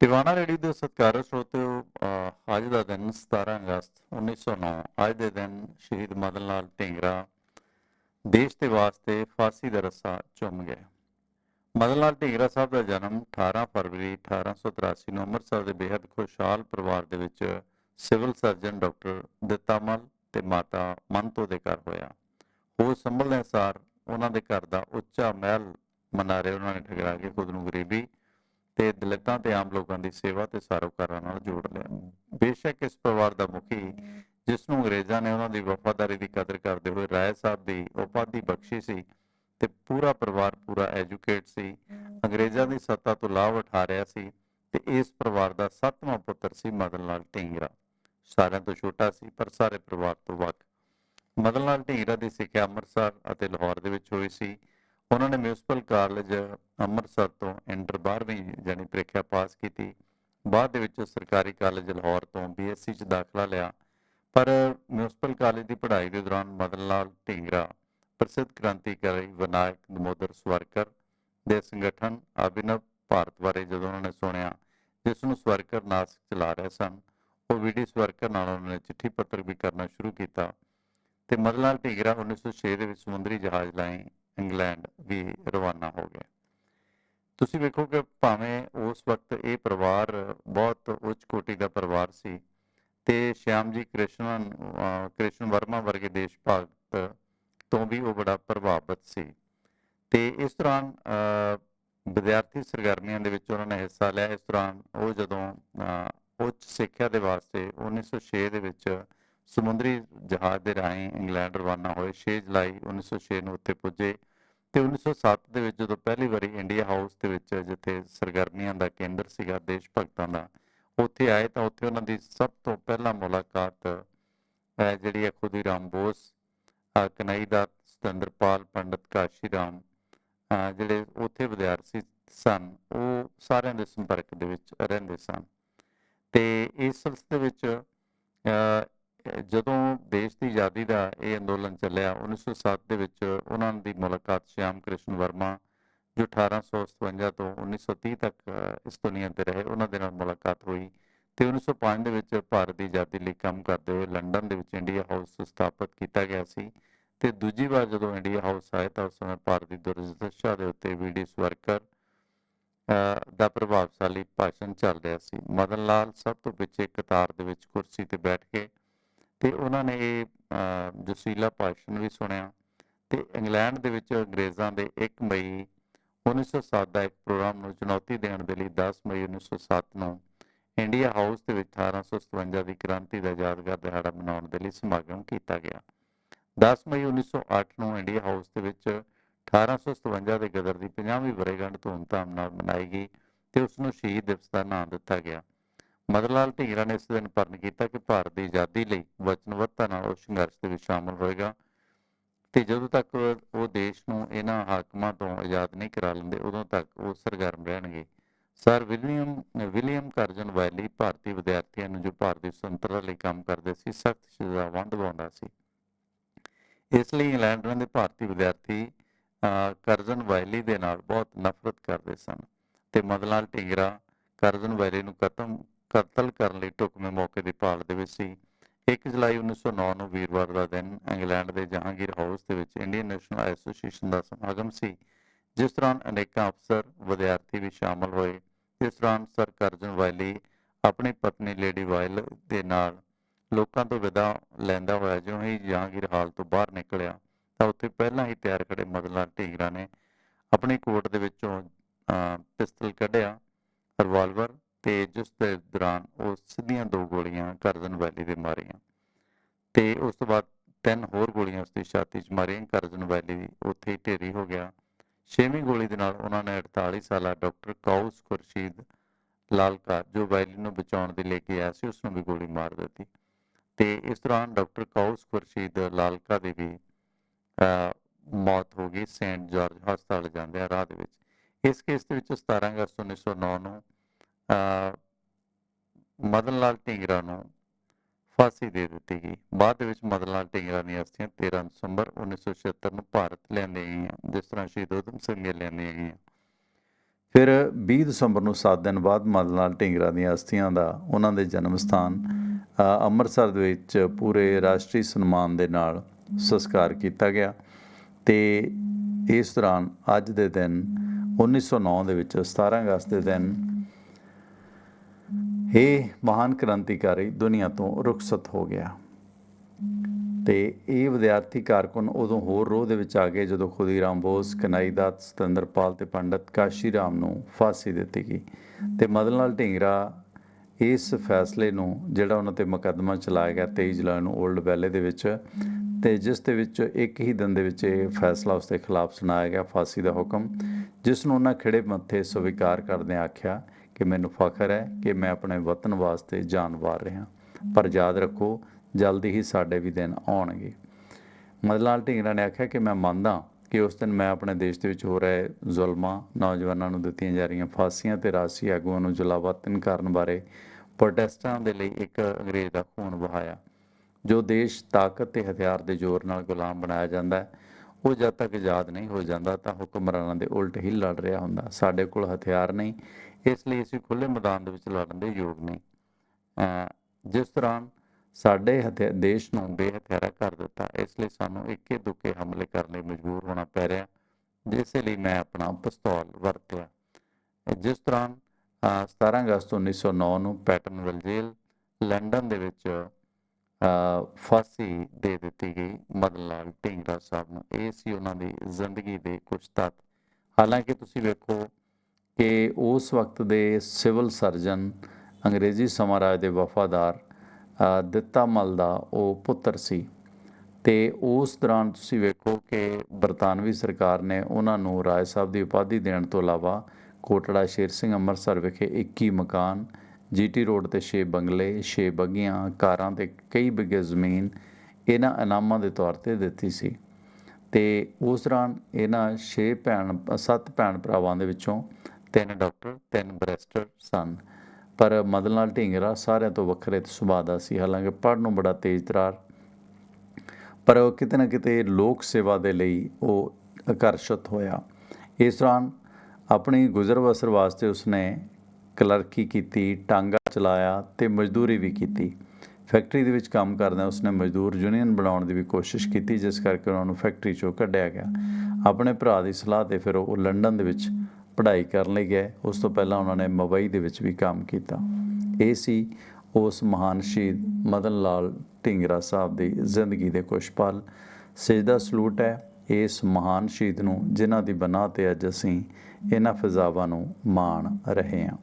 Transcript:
Tiwana ready ਦੇ ਸਤਿਕਾਰ ਸਰੋਤਿਓ ਅੱਜ ਦਾ ਦਿਨ 17 ਅਗਸਤ 1909 ਅੱਜ ਦੇ ਦਿਨ ਸ਼ਹੀਦ ਮਦਨ ਲਾਲ ਢੀਂਗਰਾ ਦੇਸ਼ ਦੇ ਵਾਸਤੇ ਫਾਂਸੀ ਦਾ ਰੱਸਾ ਚੁੰਮ ਗਏ। ਮਦਨ ਲਾਲ ਢੀਂਗਰਾ ਸਾਹਿਬ ਦਾ ਜਨਮ 18 ਫਰਵਰੀ 1883 ਨੂੰ ਅੰਮ੍ਰਿਤਸਰ ਦੇ ਬੇहद ਖੁਸ਼ਹਾਲ ਪਰਿਵਾਰ ਦੇ ਵਿੱਚ ਸਿਵਲ ਸਰਜਨ ਡਾਕਟਰ ਦਿੱਤਾਮਲ ਤੇ ਮਾਤਾ ਮੰਤੋ ਦੇ ਘਰ ਹੋਇਆ। ਉਹ ਸੰਭਲ ਅਨੁਸਾਰ ਉਹਨਾਂ ਦੇ ਘਰ ਦਾ ਉੱਚਾ ਮਹਿਲ ਮਨਾਰੇ ਉਹਨਾਂ ਨੇ ਠਗਰਾ ਕੇ ਖੁਦ ਨੂੰ ਗਰੀਬੀ ਤੇ ਦਲਿਤਾਂ ਤੇ ਆਮ ਲੋਕਾਂ ਦੀ ਸੇਵਾ ਤੇ ਸਰੋਕਾਰਾਂ ਨਾਲ ਜੋੜ ਲਿਆ। ਬੇਸ਼ੱਕ ਇਸ ਪਰਿਵਾਰ ਦਾ ਮੁਖੀ ਜਿਸ ਨੂੰ ਅੰਗਰੇਜ਼ਾਂ ਨੇ ਉਹਨਾਂ ਦੀ ਵਫਾਦਾਰੀ ਦੀ ਕਦਰ ਕਰਦੇ ਹੋਏ ਰਾਏ ਸਾਹਿਬ ਦੀ ਉਪਾਧੀ ਬਖਸ਼ੀ ਸੀ ਤੇ ਪੂਰਾ ਪਰਿਵਾਰ ਪੂਰਾ ਐਜੂਕੇਟ ਸੀ, ਅੰਗਰੇਜ਼ਾਂ ਦੀ ਸੱਤਾ ਤੋਂ ਲਾਭ ਉਠਾ ਰਿਹਾ ਸੀ ਤੇ ਇਸ ਪਰਿਵਾਰ ਦਾ ਸੱਤਵਾਂ ਪੁੱਤਰ ਸੀ ਮਦਨ ਲਾਲ ਢੀਂਗਰਾ। ਸਾਰਿਆਂ ਤੋਂ ਛੋਟਾ ਸੀ, ਪਰ ਸਾਰੇ ਪਰਿਵਾਰ ਤੋਂ ਵੱਖ। ਮਦਨ ਲਾਲ ਢੀਂਗਰਾ ਦੀ ਸਿੱਖਿਆ ਅੰਮ੍ਰਿਤਸਰ ਅਤੇ ਲਾਹੌਰ ਦੇ ਵਿੱਚ ਹੋਈ ਸੀ। ਉਹਨਾਂ ਨੇ ਮਿਊਨਿਸਪਲ ਕਾਲਜ ਅੰਮ੍ਰਿਤਸਰ ਤੋਂ ਇੰਟਰ 12ਵੀਂ ਜਾਨੀ ਪ੍ਰੀਖਿਆ ਪਾਸ ਕੀਤੀ। ਬਾਅਦ ਦੇ ਵਿੱਚ ਸਰਕਾਰੀ ਕਾਲਜ ਲਾਹੌਰ ਤੋਂ ਬੀਐਸਸੀ ਚ ਦਾਖਲਾ ਲਿਆ। ਪਰ ਮਿਊਨਿਸਪਲ ਕਾਲਜ ਦੀ ਪੜ੍ਹਾਈ ਦੇ ਦੌਰਾਨ ਮਦਨ ਲਾਲ ਢੀਂਗਰਾ, ਪ੍ਰਸਿੱਧ ਕ੍ਰਾਂਤੀਕਾਰੀ ਵਿਨਾਇਕ ਦਮੋਦਰ ਸਵਰਕਰ ਦੇ ਸੰਗਠਨ ਅਭਿਨਵ ਭਾਰਤ ਬਾਰੇ ਜਦੋਂ ਉਹਨਾਂ ਨੇ ਸੁਣਿਆ, ਜਿਸ ਨੂੰ ਸਵਰਕਰ ਨਾਸਕ ਚਲਾ ਰਹੇ ਸਨ, ਉਹ ਵੀਡੀ ਸਵਰਕਰ ਨਾਲ ਉਹਨਾਂ ਨੇ ਚਿੱਠੀ ਪੱਤਰ ਵੀ ਕਰਨਾ ਸ਼ੁਰੂ ਕੀਤਾ। ਤੇ ਮਦਨ ਲਾਲ ਢੀਂਗਰਾ 1906 ਦੇ ਵਿੱਚ ਸਮੁੰਦਰੀ ਜਹਾਜ਼ ਰਾਹੀਂ ਇੰਗਲੈਂਡ ਵੀ ਰਵਾਨਾ ਹੋ ਗਏ। ਤੁਸੀਂ ਵੇਖੋ ਕਿ ਭਾਵੇਂ ਉਸ ਵਕਤ ਇਹ ਪਰਿਵਾਰ ਬਹੁਤ ਉੱਚ ਕੋਟੀ ਦਾ ਪਰਿਵਾਰ ਸੀ ਤੇ ਸ਼ਿਆਮ ਜੀ ਕ੍ਰਿਸ਼ਨ ਕ੍ਰਿਸ਼ਨ ਵਰਮਾ ਵਰਗੇ ਦੇਸ਼ ਭਗਤ ਤੋਂ ਵੀ ਉਹ ਬੜਾ ਪ੍ਰਭਾਵਿਤ ਸੀ। ਤੇ ਇਸ ਦੌਰਾਨ ਵਿਦਿਆਰਥੀ ਸਰਗਰਮੀਆਂ ਦੇ ਵਿੱਚ ਉਹਨਾਂ ਨੇ ਹਿੱਸਾ ਲਿਆ। ਇਸ ਦੌਰਾਨ ਉਹ ਜਦੋਂ ਉੱਚ ਸਿੱਖਿਆ ਦੇ ਵਾਸਤੇ 1906 ਦੇ ਵਿੱਚ ਸਮੁੰਦਰੀ ਜਹਾਜ਼ ਦੇ ਰਾਹੀਂ ਇੰਗਲੈਂਡ ਰਵਾਨਾ ਹੋਏ 6 ਜੁਲਾਈ 1906 ਨੂੰ ਉੱਥੇ ਪੁੱਜੇ। ਤੇ 1907 ਦੇ ਵਿੱਚ ਜਦੋਂ ਪਹਿਲੀ ਵਾਰੀ ਇੰਡੀਆ ਹਾਊਸ ਦੇ ਵਿੱਚ ਜਿੱਥੇ ਸਰਗਰਮੀਆਂ ਦਾ ਕੇਂਦਰ ਸੀਗਾ ਦੇਸ਼ ਭਗਤਾਂ ਦਾ ਉੱਥੇ ਆਏ ਤਾਂ ਉੱਥੇ ਉਹਨਾਂ ਦੀ ਸਭ ਤੋਂ ਪਹਿਲਾਂ ਮੁਲਾਕਾਤ ਅਹ, ਜਿਹੜੀ ਹੈ ਖੁਦੀ ਰਾਮ ਬੋਸ ਕਨਈ ਦਾ ਸਤਿੰਦਰਪਾਲ ਪੰਡਤ ਕਾਸ਼ੀ ਰਾਮ ਜਿਹੜੇ ਉੱਥੇ ਵਿਦਿਆਰਥੀ ਸਨ ਉਹ ਸਾਰਿਆਂ ਦੇ ਸੰਪਰਕ ਦੇ ਵਿੱਚ ਰਹਿੰਦੇ ਸਨ। ਤੇ ਇਸ ਸਿਲਸਿਲੇ ਵਿੱਚ ਜਦੋਂ ਦੇਸ਼ ਦੀ ਆਜ਼ਾਦੀ ਦਾ ਇਹ ਅੰਦੋਲਨ ਚੱਲਿਆ 1907 ਦੇ ਵਿੱਚ ਉਹਨਾਂ ਦੀ ਮੁਲਾਕਾਤ ਸ਼ਿਆਮ ਕ੍ਰਿਸ਼ਨ ਵਰਮਾ, ਜੋ 1857 ਤੋਂ 1930 ਤੱਕ ਇਸ ਦੁਨੀਆ ਤੇ ਰਹੇ, ਉਹਨਾਂ ਦੇ ਨਾਲ ਮੁਲਾਕਾਤ ਹੋਈ ਤੇ 1905 ਦੇ ਵਿੱਚ ਭਾਰਤ ਦੀ ਆਜ਼ਾਦੀ ਲਈ ਕੰਮ ਕਰਦੇ ਹੋਏ ਲੰਡਨ ਦੇ ਵਿੱਚ ਇੰਡੀਆ ਹਾਊਸ ਸਥਾਪਿਤ ਕੀਤਾ ਗਿਆ ਸੀ ਤੇ ਦੂਜੀ ਵਾਰ ਜਦੋਂ ਇੰਡੀਆ ਹਾਊਸ ਆਏ ਤਾਂ ਉਸ ਸਮੇਂ ਭਾਰਤ ਦੀ ਦੁਰਦਸ਼ਾ ਦੇ ਉੱਤੇ ਵੀਡੀ ਸਵਰਕਰ ਦਾ ਪ੍ਰਭਾਵਸ਼ਾਲੀ ਭਾਸ਼ਣ ਚੱਲ ਰਿਹਾ ਸੀ। ਮਦਨ ਲਾਲ ਸਭ ਤੋਂ ਪਿੱਛੇ ਕਤਾਰ ਦੇ ਵਿੱਚ ਕੁਰਸੀ ਤੇ ਬੈਠ ਕੇ ਤੇ ਉਹਨਾਂ ਨੇ ਇਹ ਜੋਸ਼ੀਲਾ ਭਾਸ਼ਣ ਵੀ ਸੁਣਿਆ ਤੇ ਇੰਗਲੈਂਡ ਦੇ ਵਿੱਚ ਅੰਗਰੇਜ਼ਾਂ ਦੇ 1 ਮਈ 1907 ਦਾ ਇੱਕ ਪ੍ਰੋਗਰਾਮ ਨੂੰ ਚੁਣੌਤੀ ਦੇਣ ਦੇ ਲਈ 10 ਮਈ 1907 ਨੂੰ ਇੰਡੀਆ ਹਾਊਸ ਦੇ ਵਿੱਚ 1857 ਦੀ ਕ੍ਰਾਂਤੀ ਦਾ ਯਾਦਗਾਰ ਦਿਹਾੜਾ ਮਨਾਉਣ ਦੇ ਲਈ ਸਮਾਗਮ ਕੀਤਾ ਗਿਆ। 10 ਮਈ 1908 ਨੂੰ ਇੰਡੀਆ ਹਾਊਸ ਦੇ ਵਿੱਚ 1857 ਦੇ ਗਦਰ ਦੀ 50ਵੀਂ ਵਰ੍ਹੇਗੰਢ ਧੂਮਧਾਮ ਨਾਲ ਮਨਾਈ ਗਈ ਤੇ ਉਸ ਨੂੰ ਸ਼ਹੀਦ ਦਿਵਸ ਦਾ ਨਾਮ ਦਿੱਤਾ ਗਿਆ। ਮਦਨ ਲਾਲ ਢੀਂਗਰਾ ਨੇ ਇਸ ਦਿਨ ਪਰਨ ਕੀਤਾ ਕਿ ਭਾਰਤ ਦੀ ਆਜ਼ਾਦੀ ਲਈ ਵਚਨਬੱਧਤਾ ਨਾਲ ਉਹ ਸੰਘਰਸ਼ ਦੇ ਵਿੱਚ ਸ਼ਾਮਲ ਹੋਏਗਾ ਤੇ ਜਦੋਂ ਤੱਕ ਉਹ ਦੇਸ਼ ਨੂੰ ਇਹਨਾਂ ਹਾਕਮਾਂ ਤੋਂ ਆਜ਼ਾਦ ਨਹੀਂ ਕਰਾ ਲੈਂਦੇ ਉਦੋਂ ਤੱਕ ਉਹ ਸਰਗਰਮ ਰਹਿਣਗੇ। Sir William William Curzon Wyllie ਭਾਰਤੀ ਵਿਦਿਆਰਥੀਆਂ ਨੂੰ ਜੋ ਭਾਰਤ ਦੀ ਸੁਤੰਤਰਤਾ ਲਈ ਕੰਮ ਕਰਦੇ ਸੀ ਸਖਤ ਸਜ਼ਾਵਾਂ ਦਿਵਾਉਂਦਾ ਸੀ। ਇਸ ਲਈ ਇੰਗਲੈਂਡ ਦੇ ਭਾਰਤੀ ਵਿਦਿਆਰਥੀ ਅਹ, ਕਰਜ਼ਨ ਵੈਲੀ ਦੇ ਨਾਲ ਬਹੁਤ ਨਫ਼ਰਤ ਕਰਦੇ ਸਨ ਤੇ ਮਦਨ ਲਾਲ ਢੀਂਗਰਾ ਕਰਜ਼ਨ ਵੈਲੀ ਨੂੰ ਖਤਮ ਕਤਲ ਕਰਨ ਲਈ ਢੁਕਵੇਂ ਮੌਕੇ ਦੀ ਭਾਲ ਦੇ ਵਿੱਚ ਸੀ। 1 ਜੁਲਾਈ 1909 ਨੂੰ ਵੀਰਵਾਰ ਦਾ ਦਿਨ ਇੰਗਲੈਂਡ ਦੇ ਜਹਾਂਗੀਰ ਹਾਊਸ ਦੇ ਵਿੱਚ ਇੰਡੀਅਨ ਨੈਸ਼ਨਲ ਐਸੋਸੀਏਸ਼ਨ ਦਾ ਸਮਾਗਮ ਸੀ, ਜਿਸ ਦੌਰਾਨ ਅਨੇਕਾਂ ਅਫਸਰ, ਵਿਦਿਆਰਥੀ ਵੀ ਸ਼ਾਮਲ ਹੋਏ। ਇਸ ਦੌਰਾਨ ਸਰ ਕਰਜਨ ਵਾਇਲੀ, ਆਪਣੀ ਪਤਨੀ ਲੇਡੀ ਵਾਇਲ ਦੇ ਨਾਲ ਲੋਕਾਂ ਤੋਂ ਵਿਦਾ ਲੈਂਦਾ ਹੋਇਆ ਜਿਉਂ ਹੀ ਜਹਾਂਗੀਰ ਹਾਲ ਤੋਂ ਬਾਹਰ ਨਿਕਲਿਆ, ਤਾਂ ਉੱਥੇ ਪਹਿਲਾਂ ਹੀ ਤਿਆਰ ਖੜੇ ਮਦਨ ਲਾਲ ਢੀਂਗਰਾ ਨੇ ਆਪਣੀ ਕੋਟ ਦੇ ਵਿੱਚੋਂ ਪਿਸਤਲ ਕੱਢਿਆ, ਰਿਵਾਲਵਰ ਤੇ ਜਿਸ ਦੇ ਦੌਰਾਨ ਉਹ ਸਿੱਧੀਆਂ ਦੋ ਗੋਲੀਆਂ ਕਰਜ਼ਨ ਵੈਲੀ ਦੇ ਮਾਰੀਆਂ ਤੇ ਉਸ ਤੋਂ ਬਾਅਦ ਤਿੰਨ ਹੋਰ ਗੋਲੀਆਂ ਉਸ ਦੀ ਛਾਤੀ 'ਚ ਮਾਰੀਆਂ। ਕਰਜ਼ਨ ਵੈਲੀ ਵੀ ਉੱਥੇ ਹੀ ਢੇਰੀ ਹੋ ਗਿਆ। ਛੇਵੀਂ ਗੋਲੀ ਦੇ ਨਾਲ ਉਹਨਾਂ ਨੇ 48 ਸਾਲਾ ਡਾਕਟਰ ਕਾਉਸ ਖੁਰਸ਼ੀਦ ਲਾਲਕਾ, ਜੋ ਵੈਲੀ ਨੂੰ ਬਚਾਉਣ ਦੇ ਲੈ ਕੇ ਆਇਆ ਸੀ ਉਸ ਨੂੰ ਵੀ ਗੋਲੀ ਮਾਰ ਦਿੱਤੀ। ਤੇ ਇਸ ਦੌਰਾਨ ਡਾਕਟਰ ਕਾਉਸ ਖੁਰਸ਼ੀਦ ਲਾਲਕਾ ਦੀ ਵੀ ਮੌਤ ਹੋ ਗਈ। ਸੇਂਟ ਜਾਰਜ ਹਸਪਤਾਲ ਜਾਂਦੇ ਆ ਰਾਹ ਦੇ ਵਿੱਚ। ਇਸ ਕੇਸ ਦੇ ਵਿੱਚ 17 ਅਗਸਤ 1909 ਨੂੰ ਮਦਨ ਲਾਲ ਢੀਂਗਰਾ ਨੂੰ ਫਾਂਸੀ ਦੇ ਦਿੱਤੀ ਗਈ। ਬਾਅਦ ਦੇ ਵਿੱਚ ਮਦਨ ਲਾਲ ਢੀਂਗਰਾ ਦੀਆਂ ਅਸਥੀਆਂ 13 ਦਸੰਬਰ 1976 ਨੂੰ ਭਾਰਤ ਲਿਆਂਦੀਆਂ ਗਈਆਂ, ਜਿਸ ਤਰ੍ਹਾਂ ਸ਼ਹੀਦ ਊਧਮ ਸਿੰਘ ਦੀਆਂ ਲਿਆਂਦੀਆਂ ਗਈਆਂ। ਫਿਰ 20 ਦਸੰਬਰ ਨੂੰ 7 ਦਿਨ ਬਾਅਦ ਮਦਨ ਲਾਲ ਢੀਂਗਰਾ ਦੀਆਂ ਅਸਥੀਆਂ ਦਾ ਉਹਨਾਂ ਦੇ ਜਨਮ ਸਥਾਨ ਅੰਮ੍ਰਿਤਸਰ ਦੇ ਵਿੱਚ ਪੂਰੇ ਰਾਸ਼ਟਰੀ ਸਨਮਾਨ ਦੇ ਨਾਲ ਸੰਸਕਾਰ ਕੀਤਾ ਗਿਆ ਤੇ ਇਸ ਦੌਰਾਨ ਅੱਜ ਦੇ ਦਿਨ 1909 ਦੇ ਵਿੱਚ 17 ਅਗਸਤ ਦੇ ਦਿਨ ਇਹ ਮਹਾਨ ਕ੍ਰਾਂਤੀਕਾਰੀ, ਦੁਨੀਆ ਤੋਂ ਰੁਖਸਤ ਹੋ ਗਿਆ। ਤੇ ਇਹ ਵਿਦਿਆਰਥੀ ਕਾਰਕੁਨ ਉਦੋਂ ਹੋਰ ਰੋਹ ਦੇ ਵਿੱਚ ਆ ਗਏ ਜਦੋਂ ਖੁਦੀਰਾਮ ਬੋਸ, ਕਨਾਈ ਦੱਤ, ਸਤਿੰਦਰਪਾਲ ਤੇ ਪੰਡਤ ਕਾਸ਼ੀ ਰਾਮ ਨੂੰ ਫਾਂਸੀ ਦਿੱਤੀ ਗਈ। ਤੇ ਮਦਨ ਲਾਲ ਢੀਂਗਰਾ ਇਸ ਫੈਸਲੇ ਨੂੰ, ਜਿਹੜਾ ਉਹਨਾਂ ਤੇ ਮੁਕੱਦਮਾ ਚਲਾਇਆ ਗਿਆ 23 ਜੁਲਾਈ ਨੂੰ 올ਡ ਬੈਲੇ ਦੇ ਵਿੱਚ, ਤੇ ਜਿਸ ਦੇ ਵਿੱਚ ਇੱਕ ਹੀ ਦਿਨ ਦੇ ਵਿੱਚ ਇਹ ਫੈਸਲਾ ਉਸ ਦੇ ਖਿਲਾਫ ਸੁਣਾਇਆ ਗਿਆ, ਫਾਂਸੀ ਦਾ ਹੁਕਮ, ਜਿਸ ਨੂੰ ਉਹਨਾਂ ਖਿੜੇ ਮੱਥੇ ਸਵੀਕਾਰ ਕਰਦਿਆਂ ਆਖਿਆ ਕਿ ਮੈਨੂੰ ਫਖਰ ਹੈ ਕਿ ਮੈਂ ਆਪਣੇ ਵਤਨ ਵਾਸਤੇ ਜਾਨ ਵਾਰ ਰਿਹਾ। ਪਰ ਯਾਦ ਰੱਖੋ, ਜਲਦੀ ਹੀ ਸਾਡੇ ਵੀ ਦਿਨ ਆਉਣਗੇ। ਮਦਨ ਲਾਲ ਢੀਂਗਰਾ ਨੇ ਆਖਿਆ ਕਿ ਮੈਂ ਮੰਨਦਾ ਕਿ ਉਸ ਦਿਨ ਮੈਂ ਆਪਣੇ ਦੇਸ਼ ਦੇ ਵਿੱਚ ਹੋ ਰਹੇ ਜ਼ੁਲਮਾਂ, ਨੌਜਵਾਨਾਂ ਨੂੰ ਦਿੱਤੀਆਂ ਜਾ ਰਹੀਆਂ ਫਾਂਸੀਆਂ ਤੇ ਰਾਸ਼ੀ ਆਗੂਆਂ ਨੂੰ ਜਲਾਵਤਨ ਕਰਨ ਬਾਰੇ ਪ੍ਰੋਟੈਸਟਾਂ ਦੇ ਲਈ ਇੱਕ ਅੰਗਰੇਜ਼ ਦਾ ਖੂਨ ਵਹਾਇਆ, ਜੋ ਦੇਸ਼ ਤਾਕਤ ਤੇ ਹਥਿਆਰ ਦੇ ਜ਼ੋਰ ਨਾਲ ਗੁਲਾਮ ਬਣਾਇਆ ਜਾਂਦਾ ਹੈ। ਉਹ ਜਦ ਤੱਕ ਆਜ਼ਾਦ ਨਹੀਂ ਹੋ ਜਾਂਦਾ ਤਾਂ ਹੁਕਮਰਾਨਾਂ ਦੇ ਉਲਟ ਹੀ ਲੜ ਰਿਹਾ ਹੁੰਦਾ। ਸਾਡੇ ਕੋਲ ਹਥਿਆਰ ਨਹੀਂ, ਇਸ ਲਈ ਅਸੀਂ ਖੁੱਲੇ ਮੈਦਾਨ ਦੇ ਵਿੱਚ ਲੜਨ ਦੇ ਯੋਗ ਨਹੀਂ। ਜਿਸ ਦੌਰਾਨ ਸਾਡੇ ਹਥਿਆਰ ਦੇਸ਼ ਨੂੰ ਬੇਹਥਿਆਰਾ ਕਰ ਦਿੱਤਾ, ਇਸ ਲਈ ਸਾਨੂੰ ਇੱਕੇ ਦੁੱਕੇ ਹਮਲੇ ਕਰਨ ਲਈ ਮਜਬੂਰ ਹੋਣਾ ਪੈ ਰਿਹਾ, ਜਿਸ ਲਈ ਮੈਂ ਆਪਣਾ ਪਿਸਤੌਲ ਵਰਤਿਆ। ਜਿਸ ਦੌਰਾਨ ਅਹ 17 ਅਗਸਤ 1909 ਨੂੰ ਪੈਟਨਵਿਲ ਜੇਲ੍ਹ ਲੰਡਨ ਦੇ ਵਿੱਚ ਫਾਂਸੀ ਦੇ ਦਿੱਤੀ ਗਈ ਮਦਨ ਲਾਲ ਢੀਂਗਰਾ ਸਾਹਿਬ ਨੂੰ। ਇਹ ਸੀ ਉਹਨਾਂ ਦੀ ਜ਼ਿੰਦਗੀ ਦੇ ਕੁਝ ਤੱਤ। ਹਾਲਾਂਕਿ ਤੁਸੀਂ ਵੇਖੋ ਕਿ ਉਸ ਵਕਤ ਦੇ ਸਿਵਲ ਸਰਜਨ, ਅੰਗਰੇਜ਼ੀ ਸਾਮਰਾਜ ਦੇ ਵਫਾਦਾਰ ਦਿੱਤਾ ਮਲ ਦਾ ਉਹ ਪੁੱਤਰ ਸੀ ਤੇ ਉਸ ਦੌਰਾਨ ਤੁਸੀਂ ਵੇਖੋ ਕਿ ਬਰਤਾਨਵੀ ਸਰਕਾਰ ਨੇ ਉਹਨਾਂ ਨੂੰ ਰਾਜ ਸਾਹਿਬ ਦੀ ਉਪਾਧੀ ਦੇਣ ਤੋਂ ਇਲਾਵਾ ਕੋਟੜਾ ਸ਼ੇਰ ਸਿੰਘ ਅੰਮ੍ਰਿਤਸਰ ਵਿਖੇ 21 ਮਕਾਨ ਜੀਟੀ ਰੋਡ ਤੇ 6 ਬੰਗਲੇ 6 ਬੱਗੀਆਂ, ਕਾਰਾਂ ਤੇ ਕਈ ਬਿੱਗੇ ਜ਼ਮੀਨ ਇਹਨਾਂ ਇਨਾਮਾਂ ਦੇ ਤੌਰ ਤੇ ਦਿੱਤੀ ਸੀ। ਤੇ ਉਸ ਦੌਰਾਨ ਇਹਨਾਂ 6 ਭੈਣ 7 ਭੈਣ ਭਰਾਵਾਂ ਦੇ ਵਿੱਚੋਂ ਤਿੰਨ ਡਾਕਟਰ, ਤਿੰਨ ਬੈਰਿਸਟਰ ਸਨ। ਪਰ ਮਦਨ ਲਾਲ ਢੀਂਗਰਾ ਸਾਰਿਆਂ ਤੋਂ ਵੱਖਰੇ ਸੁਭਾਅ ਦਾ ਸੀ। ਹਾਲਾਂਕਿ ਪੜ੍ਹਨ ਨੂੰ ਬੜਾ ਤੇਜ਼ ਤਰਾਰ, ਪਰ ਉਹ ਕਿਤੇ ਨਾ ਕਿਤੇ ਲੋਕ ਸੇਵਾ ਦੇ ਲਈ ਉਹ ਆਕਰਸ਼ਿਤ ਹੋਇਆ। ਇਸ ਦੌਰਾਨ ਆਪਣੀ ਗੁਜ਼ਰ ਬਸਰ ਵਾਸਤੇ ਉਸਨੇ ਕਲਰਕੀ ਕੀਤੀ, ਟਾਂਗਾ ਚਲਾਇਆ ਤੇ ਮਜ਼ਦੂਰੀ ਵੀ ਕੀਤੀ। ਫੈਕਟਰੀ ਦੇ ਵਿੱਚ ਕੰਮ ਕਰਦਿਆਂ ਉਸਨੇ ਮਜ਼ਦੂਰ ਯੂਨੀਅਨ ਬਣਾਉਣ ਦੀ ਵੀ ਕੋਸ਼ਿਸ਼ ਕੀਤੀ, ਜਿਸ ਕਰਕੇ ਉਹਨਾਂ ਨੂੰ ਫੈਕਟਰੀ ਚੋਂ ਕੱਢਿਆ ਗਿਆ। ਆਪਣੇ ਭਰਾ ਦੀ ਸਲਾਹ ਤੇ ਫਿਰ ਉਹ ਲੰਡਨ ਦੇ ਵਿੱਚ ਪੜ੍ਹਾਈ ਕਰਨ ਲਈ ਗਏ। ਉਸ ਤੋਂ ਪਹਿਲਾਂ ਉਹਨਾਂ ਨੇ ਮੁੰਬਈ ਦੇ ਵਿੱਚ ਵੀ ਕੰਮ ਕੀਤਾ। ਇਹ ਸੀ ਉਸ ਮਹਾਨ ਸ਼ਹੀਦ ਮਦਨ ਲਾਲ ਢੀਂਗਰਾ ਸਾਹਿਬ ਦੀ ਜ਼ਿੰਦਗੀ ਦੇ ਕੁਝ ਪਲ। ਸਜਦਾ ਸਲੂਟ ਹੈ, ਇਸ ਮਹਾਨ ਸ਼ਹੀਦ ਨੂੰ ਜਿਨ੍ਹਾਂ ਦੀ ਬਨਾਹ ਤੇ ਅੱਜ ਅਸੀਂ ਇਹਨਾਂ ਫਜ਼ਾਵਾਂ ਨੂੰ ਮਾਣ ਰਹੇ ਹਾਂ।